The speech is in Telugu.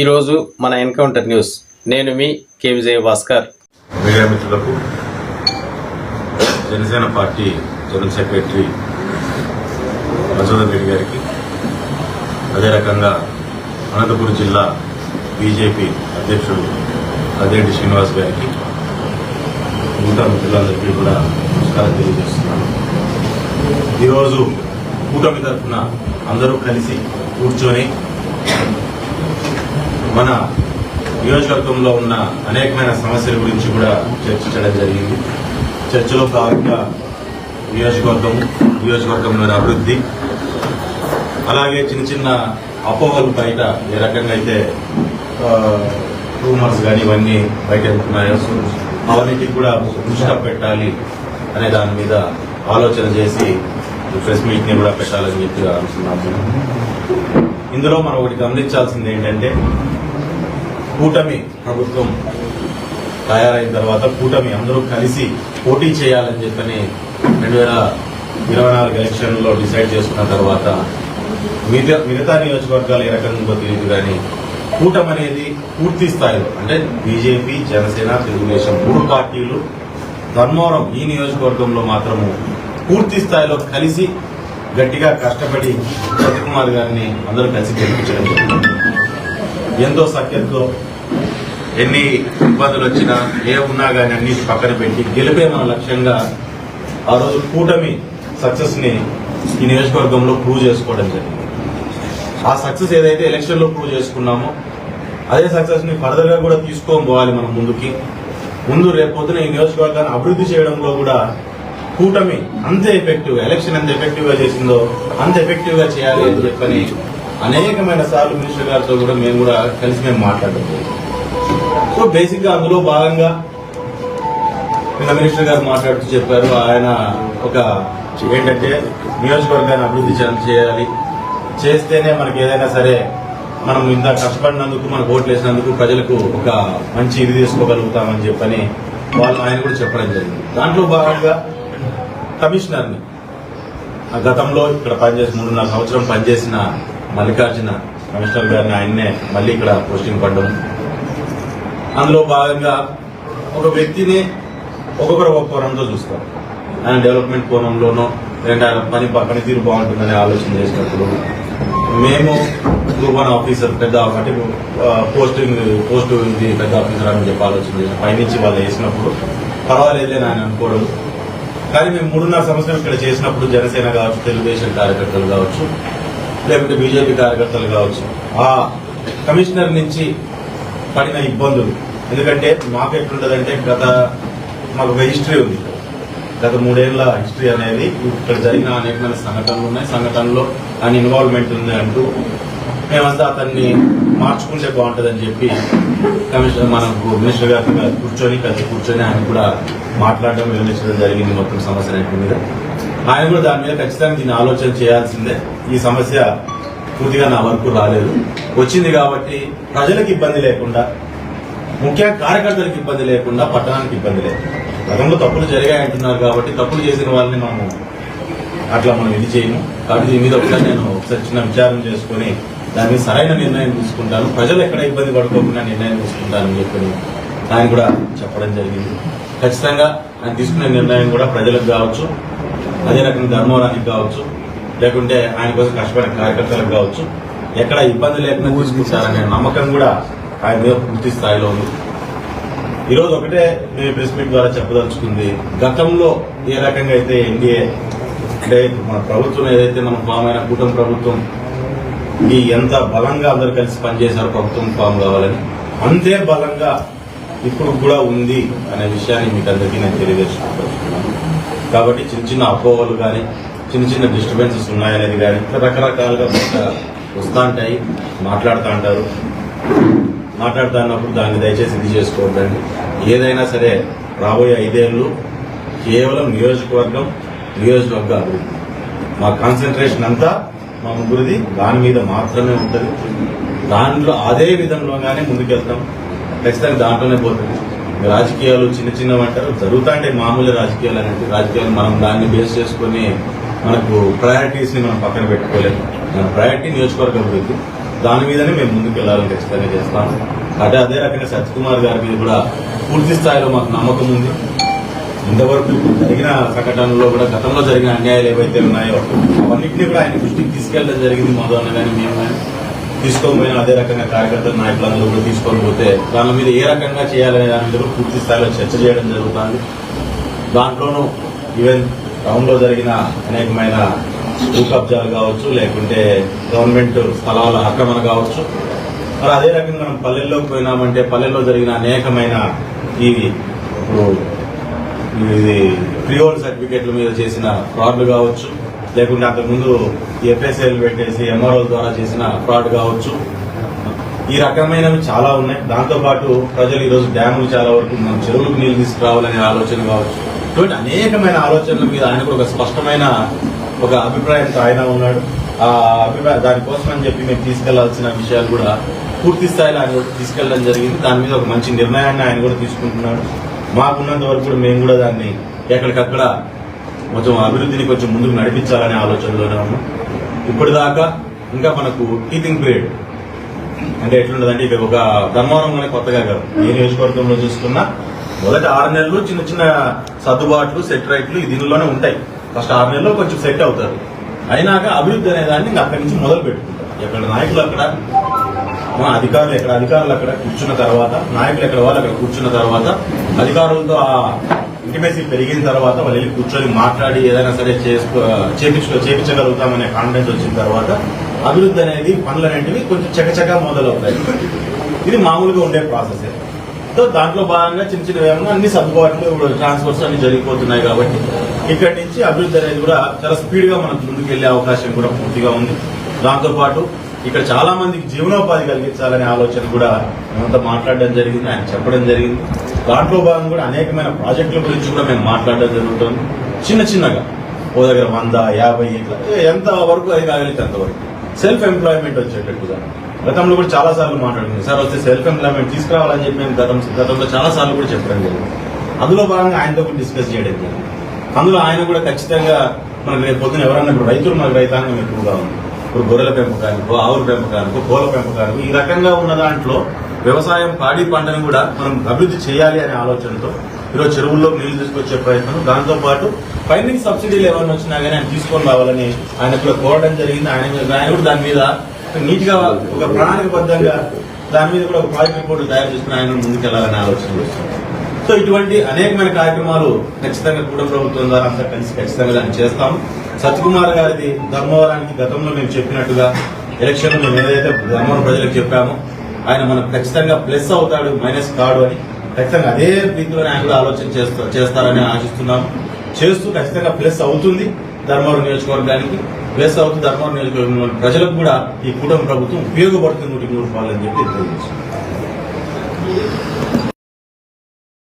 ఈరోజు మన ఎన్కౌంటర్ న్యూస్. నేను మీ కె విజయ భాస్కర్ మీడియా మిత్రులకు Janasena party general secretary Masoodar Reddy గారికి అదే రకంగా అనంతపురం జిల్లా బీజేపీ అధ్యక్షుడు అదేంటి శ్రీనివాస్ గారికి మిగతా మిత్రులందరికీ కూడా నమస్కారం తెలియజేస్తున్నాను. ఈరోజు కూటమి తరఫున అందరూ కలిసి కూర్చొని మన నియోజకవర్గంలో ఉన్న అనేకమైన సమస్యల గురించి కూడా చర్చించడం జరిగింది. చర్చలో భాగంగా నియోజకవర్గం నియోజకవర్గంలోని అభివృద్ధి అలాగే చిన్న చిన్న అపోహలు బయట ఏ రకంగా అయితే రూమర్స్ కానీ ఇవన్నీ బయట వెళ్తున్నాయో సో అవన్నిటికి కూడా దృష్టి పెట్టాలి అనే దాని మీద ఆలోచన చేసి ప్రెస్ మీట్ని కూడా పెట్టాలని చెప్పి అనుకున్నాము. ఇందులో మనం ఒకటి గమనించాల్సింది ఏంటంటే కూటమి ప్రభుత్వం తయారైన తర్వాత కూటమి అందరూ కలిసి పోటీ చేయాలని చెప్పని రెండు వేల ఇరవై నాలుగు ఎలక్షన్లో డిసైడ్ చేసుకున్న తర్వాత మిగతా మిగతా నియోజకవర్గాలు ఏ రకంగా తెలియదు కానీ కూటమి అనేది పూర్తి స్థాయిలో అంటే బీజేపీ జనసేన తెలుగుదేశం మూడు పార్టీలు ధర్మవరం ఈ నియోజకవర్గంలో మాత్రము పూర్తి స్థాయిలో కలిసి గట్టిగా కష్టపడి సత్యకుమార్ గారిని అందరూ కలిసి గెలిపించడం జరిగింది ఎంతో సఖ్యతతో ఎన్ని ఇబ్బందులు వచ్చినా ఏ ఉన్నా కానీ అన్నిటి పక్కన పెట్టి గెలిపే మన లక్ష్యంగా ఆ రోజు కూటమి సక్సెస్ని ఈ నియోజకవర్గంలో ప్రూవ్ చేసుకోవడం జరిగింది. ఆ సక్సెస్ ఏదైతే ఎలక్షన్లో ప్రూవ్ చేసుకున్నామో అదే సక్సెస్ని ఫర్దర్గా కూడా తీసుకొని పోవాలి మనం ముందుకి. ముందు రేపొద్దున ఈ నియోజకవర్గాన్ని అభివృద్ధి చేయడంలో కూడా కూటమి అంతే ఎఫెక్టివ్ ఎలక్షన్ ఎంత ఎఫెక్టివ్గా చేసిందో అంత ఎఫెక్టివ్గా చేయాలి అని చెప్పని అనేకమైన సార్లు మినిస్టర్ గారితో కూడా మేము కూడా కలిసి మేము మాట్లాడకపోయాం సో బేసిక్గా అందులో భాగంగా నిన్న మినిస్టర్ గారు మాట్లాడుతూ చెప్పారు ఆయన ఒక ఏంటంటే నియోజకవర్గాన్ని అభివృద్ధి చే- చేయాలి. చేస్తేనే మనకి ఏదైనా సరే మనం ఇంత కష్టపడినందుకు మన ఓట్లు వేసినందుకు ప్రజలకు ఒక మంచి ఇది తీసుకోగలుగుతామని చెప్పని వాళ్ళు ఆయన కూడా చెప్పడం జరిగింది. దాంట్లో భాగంగా కమిషనర్ని ఆ గతంలో ఇక్కడ పనిచేసి మూడున్నర సంవత్సరం పనిచేసిన మల్లికార్జున కమిషనర్ గారిని ఆయన్నే మళ్ళీ ఇక్కడ పోస్టింగ్ పడ్డం. అందులో భాగంగా ఒక వ్యక్తిని ఒక్కొక్కరు ఒక్కొక్క కోణంతో చూస్తారు. ఆయన డెవలప్మెంట్ కోణంలోనో లేదంటే ఆయన పని పనితీరు బాగుంటుందనే ఆలోచన చేసినప్పుడు మేము గ్రూప్ వన్ ఆఫీసర్ పెద్ద అంటే పోస్టింగ్ పోస్ట్ ఇది పెద్ద ఆఫీసర్ అని చెప్పి ఆలోచన చేసి పైనుంచి వాళ్ళు వేసినప్పుడు పర్వాలేదులే అని ఆయన అనుకోవడం. కానీ మేము మూడున్నర సంవత్సరం ఇక్కడ చేసినప్పుడు జనసేన కావచ్చు తెలుగుదేశం కార్యకర్తలు కావచ్చు లేకుంటే బీజేపీ కార్యకర్తలు కావచ్చు. ఆ కమిషనర్ నుంచి పడిన ఇబ్బందులు. ఎందుకంటే మాకు ఎట్లుంటదంటే గత మాకు ఒక హిస్టరీ ఉంది. గత మూడేళ్ళ హిస్టరీ అనేది ఇక్కడ జరిగిన అనేకమైన సంఘటనలు ఉన్నాయి. సంఘటనలో ఆయన ఇన్వాల్వ్మెంట్ ఉంది అంటూ మేమంతా అతన్ని మార్చుకుంటే బాగుంటుందని చెప్పి కమిషనర్ మనకు మినిస్టర్ గారు కూర్చొని కలిసి కూర్చొని ఆయన కూడా మాట్లాడడం వివరించడం జరిగింది. మొత్తం సమస్య అన్నిటి మీద. ఆయన కూడా దాని మీద ఖచ్చితంగా దీన్ని ఆలోచన చేయాల్సిందే. ఈ సమస్య పూర్తిగా నా వరకు రాలేదు. వచ్చింది కాబట్టి ప్రజలకు ఇబ్బంది లేకుండా ముఖ్యంగా కార్యకర్తలకు ఇబ్బంది లేకుండా పట్టణానికి ఇబ్బంది లేదు గతంలో తప్పులు జరిగాయి అంటున్నారు కాబట్టి తప్పులు చేసిన వాళ్ళని మనము అట్లా మనం ఇది చేయము. కాబట్టి దీని మీద ఒకసారి నేను ఒకసారి చిన్న విచారం చేసుకొని దాని మీద సరైన నిర్ణయం తీసుకుంటాను. ప్రజలు ఎక్కడ ఇబ్బంది పడుకోకుండా నిర్ణయం తీసుకుంటానని చెప్పి ఆయన కూడా చెప్పడం జరిగింది. ఖచ్చితంగా ఆయన తీసుకునే నిర్ణయం కూడా ప్రజలకు కావచ్చు అదే రకంగా ధర్మవరానికి కావచ్చు లేకుంటే ఆయన కోసం కష్టపడిన కార్యకర్తలకు కావచ్చు ఎక్కడ ఇబ్బంది లేకుండా తీసుకుంటారనే నమ్మకం కూడా ఆయన మీద పూర్తి స్థాయిలో ఉంది. ఈరోజు ఒకటే మేము ప్రెస్ మీట్ ద్వారా చెప్పదలుచుకుంది గతంలో ఏ రకంగా అయితే ఎన్డీఏ అంటే మన ప్రభుత్వం ఏదైతే మన ఫామ్ అయిన కూటమి ప్రభుత్వం ఈ ఎంత బలంగా అందరు కలిసి పనిచేశారు ప్రభుత్వం ఫామ్ కావాలని అంతే బలంగా ఇప్పుడు కూడా ఉంది అనే విషయాన్ని మీకు అందరికీ నేను తెలియజేసుకుంటున్నాను. కాబట్టి చిన్న చిన్న అపోహలు కానీ చిన్న చిన్న డిస్టర్బెన్సెస్ ఉన్నాయనేది కానీ ఇట్లా రకరకాలుగా వస్తూ ఉంటాయి మాట్లాడుతూ ఉంటారు. మాట్లాడుతున్నప్పుడు దాన్ని దయచేసి ఇది చేసుకోవద్దండి. ఏదైనా సరే రాబోయే ఐదేళ్ళు కేవలం నియోజకవర్గం నియోజకవర్గ అభివృద్ధి. మా కాన్సన్ట్రేషన్ అంతా మా ముగ్గురిది దాని మీద మాత్రమే ఉంటుంది. దాంట్లో అదే విధంలోగానే ముందుకెళ్తాం. ఖచ్చితంగా దాంట్లోనే పోతుంది. రాజకీయాలు చిన్న చిన్నవి అంటారు. జరుగుతాంటే మామూలు రాజకీయాలు అనేది రాజకీయాలు మనం దాన్ని బేస్ చేసుకొని మనకు ప్రయారిటీస్ని మనం పక్కన పెట్టుకోలేము. మన ప్రయారిటీ నియోజకవర్గ అభివృద్ధి దాని మీదనే మేము ముందుకు వెళ్ళాలని ఖచ్చితంగా చేస్తాం. అంటే అదే రకంగా సత్యకుమార్ గారి మీద కూడా పూర్తి స్థాయిలో మాకు నమ్మకం ఉంది. ఇంతవరకు జరిగిన సంఘటనలో కూడా గతంలో జరిగిన అన్యాయాలు ఏవైతే ఉన్నాయో అవన్నింటినీ కూడా ఆయన దృష్టికి తీసుకెళ్ళడం జరిగింది మధు అన్న కానీ మేము కానీ తీసుకొని పోయిన అదే రకంగా కార్యకర్తలు నాయకులందరూ కూడా తీసుకొని పోతే దాని మీద ఏ రకంగా చేయాలనే దాని మీద పూర్తి స్థాయిలో చర్చ చేయడం జరుగుతుంది. దాంట్లోనూ ఈవెన్ టౌన్లో జరిగిన అనేకమైన భూ కబ్జాలు కావచ్చు లేకుంటే గవర్నమెంట్ స్థలాల ఆక్రమణ కావచ్చు. మరి అదే రకంగా మనం పల్లెల్లోకి పోయినామంటే పల్లెల్లో జరిగిన అనేకమైన ఈ ఇప్పుడు ఇది ప్రియోల్ సర్టిఫికేట్ల మీద చేసిన ఫ్రాడ్లు కావచ్చు లేకుంటే అంతకుముందు ఎఫ్ఎస్ఎల్ పెట్టేసి ఎంఆర్ఓ ద్వారా చేసిన ఫ్రాడ్ కావచ్చు. ఈ రకమైనవి చాలా ఉన్నాయి. దాంతో పాటు ప్రజలు ఈరోజు డ్యాములు చాలా వరకు మనం చెరువులకు నీళ్ళు తీసుకురావాలనే ఆలోచన కావచ్చు. ఇటువంటి అనేకమైన ఆలోచనల మీద ఆయనకు ఒక స్పష్టమైన ఒక అభిప్రాయంతో ఆయన ఉన్నాడు. ఆ అభిప్రాయం దానికోసం అని చెప్పి మేము తీసుకెళ్ళాల్సిన విషయాలు కూడా పూర్తి స్థాయిలో ఆయన కూడా తీసుకెళ్ళడం జరిగింది. దాని మీద ఒక మంచి నిర్ణయాన్ని ఆయన కూడా తీసుకుంటున్నాడు. మాకున్నంత వరకు కూడా మేము కూడా దాన్ని ఎక్కడికక్కడ కొంచెం అభివృద్ధిని కొంచెం ముందుకు నడిపించాలనే ఆలోచనలోనే ఉన్నాం. ఇప్పటిదాకా ఇంకా మనకు టీచింగ్ పీరియడ్ అంటే ఎట్లుండదంటే ఇది ఒక ధర్మవరంలోనే కొత్తగా కాదు. ఏ నియోజకవర్గంలో చూసుకున్నా మొదటి ఆరు నెలలు చిన్న చిన్న సర్దుబాట్లు సెట్ రైట్లు ఈ దీనిలోనే ఉంటాయి. ఫస్ట్ ఆరు నెలలు కొంచెం సెట్ అవుతారు. అయినాక అభివృద్ధి అనే దాన్ని ఇంకా అక్కడి నుంచి మొదలు పెట్టుకుంటారు. ఎక్కడ నాయకులు అక్కడ మా అధికారులు ఎక్కడ అధికారులు అక్కడ కూర్చున్న తర్వాత నాయకులు ఎక్కడ వాళ్ళు అక్కడ కూర్చున్న తర్వాత అధికారులతో ఆ ఇంటిమేసీ పెరిగిన తర్వాత వాళ్ళు వెళ్ళి కూర్చొని మాట్లాడి ఏదైనా సరే చేసుకో చేపించుకో చేపించగలుగుతామనే కాన్ఫిడెన్స్ వచ్చిన తర్వాత అభివృద్ధి అనేది పనులు అనేటివి కొంచెం చకచకా మొదలవుతాయి. ఇది మామూలుగా ఉండే ప్రాసెస్ సో దాంట్లో భాగంగా చిన్న చిన్న ఏమన్నా అన్ని సర్దుబాట్లు ఇప్పుడు ట్రాన్స్ఫర్స్ అన్ని జరిగిపోతున్నాయి కాబట్టి ఇక్కడి నుంచి అభివృద్ధి అనేది కూడా చాలా స్పీడ్గా మనకు ముందుకు అవకాశం కూడా పూర్తిగా ఉంది. దాంతోపాటు ఇక్కడ చాలా మందికి జీవనోపాధి కలిగించాలనే ఆలోచన కూడా మేమంతా మాట్లాడడం జరిగింది ఆయన చెప్పడం జరిగింది. దాంట్లో భాగంగా కూడా అనేకమైన ప్రాజెక్టుల గురించి కూడా మేము మాట్లాడడం జరుగుతుంది. చిన్న చిన్నగా. ఓ దగ్గర వంద యాభై ఇట్లా. ఎంత వరకు అది కాగలిగితే అంతవరకు సెల్ఫ్ ఎంప్లాయ్మెంట్ వచ్చేటట్టుగా గతంలో కూడా చాలా సార్లు మాట్లాడుతుంది సార్ వస్తే సెల్ఫ్ ఎంప్లాయ్మెంట్ తీసుకురావాలని చెప్పి మేము గతం గతంలో చాలా సార్లు కూడా చెప్పడం జరిగింది. అందులో భాగంగా ఆయనతో కూడా డిస్కస్ చేయడం జరిగింది. అందులో ఆయన కూడా ఖచ్చితంగా మనకు రేపు పొద్దున ఎవరన్నా ఇప్పుడు రైతులు మనకు రైతాంగం ఎక్కువగా ఉంది. ఇప్పుడు గొర్రెల పెంపకానికో ఆవుల పెంపకానికో కోళ్ళ పెంపకానికో ఈ రకంగా ఉన్న దాంట్లో వ్యవసాయం పాడి పంటను కూడా మనం అభివృద్ధి చేయాలి అనే ఆలోచనతో ఈరోజు చెరువుల్లో నీళ్ళు తీసుకొచ్చే ప్రయత్నం. దాంతో పాటు పైన సబ్సిడీలు ఏమైనా వచ్చినా కానీ ఆయన తీసుకొని రావాలని ఆయన కూడా కోరడం జరిగింది. ఆయన ఆయన కూడా దాని మీద నీట్గా ఒక ప్రణాళికబద్ధంగా దాని మీద కూడా ఒక ప్రాజెక్ట్ రిపోర్ట్ తయారు చేసుకుని ఆయన ముందుకెళ్ళాలని ఆలోచన చేస్తున్నాం సో ఇటువంటి అనేకమైన కార్యక్రమాలు ఖచ్చితంగా కూడా ప్రభుత్వం ద్వారా అంతా కలిసి ఖచ్చితంగా దాన్ని చేస్తాం సత్యకుమార్ గారిది ధర్మవరానికి గతంలో మేము చెప్పినట్టుగా ఎలక్షన్ మేము ఏదైతే ధర్మవరం ప్రజలకు చెప్పామో ఆయన మనకు ఖచ్చితంగా ప్లస్ అవుతాడు మైనస్ కాడు అని ఖచ్చితంగా అదే రీతిలో ఆయన కూడా ఆలోచన చేస్తా చేస్తారని ఆశిస్తున్నాము. చేస్తూ ఖచ్చితంగా ప్లస్ అవుతుంది ధర్మవరం నియోజకవర్గానికి ప్లస్ అవుతుంది ధర్మవరం నియోజకవర్గంలో ప్రజలకు కూడా ఈ కూటమి ప్రభుత్వం ఉపయోగపడుతుంది నూటికి నూరు రూపాయలు అని చెప్పి తెలియజేస్తున్నాం.